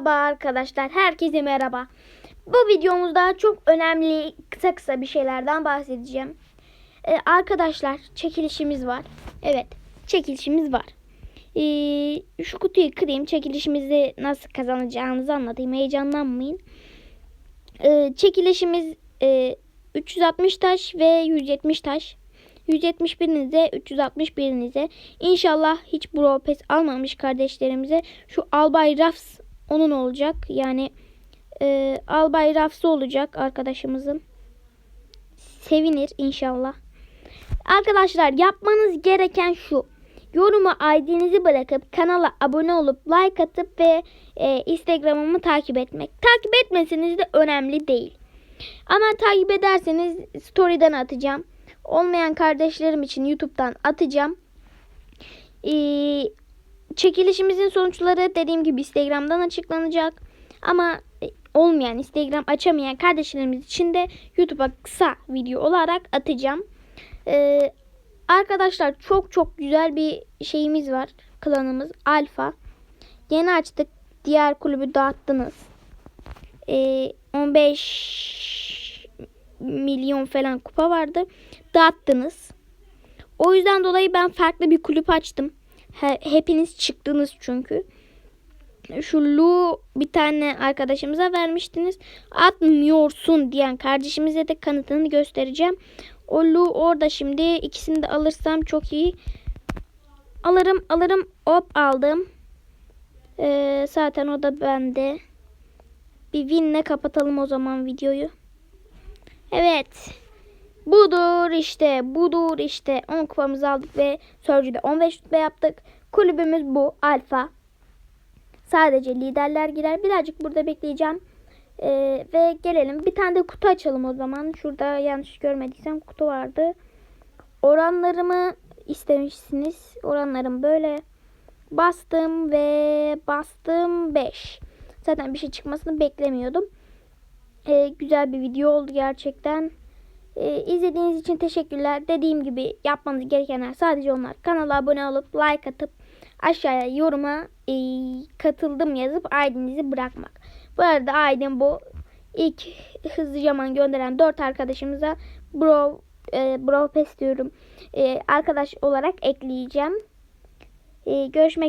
Merhaba arkadaşlar. Herkese merhaba. Bu videomuzda çok önemli kısa kısa bir şeylerden bahsedeceğim. Ee, arkadaşlar çekilişimiz var. Evet çekilişimiz var. Ee, şu kutuyu kırayım. Çekilişimizi nasıl kazanacağınızı anlatayım. Heyecanlanmayın. Ee, çekilişimiz e, 360 taş ve 170 taş. 171'inize 361'inize İnşallah hiç Bro Pass almamış kardeşlerimize şu Albay Rafs onun olacak. Yani e, Albay Rafs'ı olacak arkadaşımızın. Sevinir inşallah. Arkadaşlar yapmanız gereken şu. Yoruma ID'nizi bırakıp kanala abone olup like atıp ve e, Instagram'ımı takip etmek. Takip etmeseniz de önemli değil. Ama takip ederseniz story'den atacağım. Olmayan kardeşlerim için YouTube'dan atacağım. Ee, çekilişimizin sonuçları dediğim gibi Instagram'dan açıklanacak. Ama e, olmayan Instagram açamayan kardeşlerimiz için de YouTube'a kısa video olarak atacağım. Ee, arkadaşlar çok çok güzel bir şeyimiz var. Klanımız Alfa. Yeni açtık. Diğer kulübü dağıttınız. Ee, 15 milyon falan kupa vardı. Dağıttınız. O yüzden dolayı ben farklı bir kulüp açtım. He- hepiniz çıktınız çünkü. Şu Lu bir tane arkadaşımıza vermiştiniz. Atmıyorsun diyen kardeşimize de kanıtını göstereceğim. O Lu orada şimdi. ikisini de alırsam çok iyi. Alırım alırım. Hop aldım. Ee, zaten o da bende. Bir winle kapatalım o zaman videoyu. Evet. Budur işte. Budur işte. 10 kupamızı aldık ve Surgery'de 15 rütbe yaptık. Kulübümüz bu. Alfa. Sadece liderler girer. Birazcık burada bekleyeceğim. Ee, ve gelelim. Bir tane de kutu açalım o zaman. Şurada yanlış görmediysem kutu vardı. Oranlarımı istemişsiniz. Oranlarım böyle. Bastım ve bastım 5. Zaten bir şey çıkmasını beklemiyordum. Ee, güzel bir video oldu gerçekten. Ee, izlediğiniz için teşekkürler. Dediğim gibi yapmanız gerekenler sadece onlar. Kanala abone olup like atıp aşağıya yoruma e, katıldım yazıp ID'nizi bırakmak. Bu arada ID'm bu. İlk hızlıcaman gönderen 4 arkadaşımıza bro e, bro pass diyorum. E, arkadaş olarak ekleyeceğim. E, görüşmek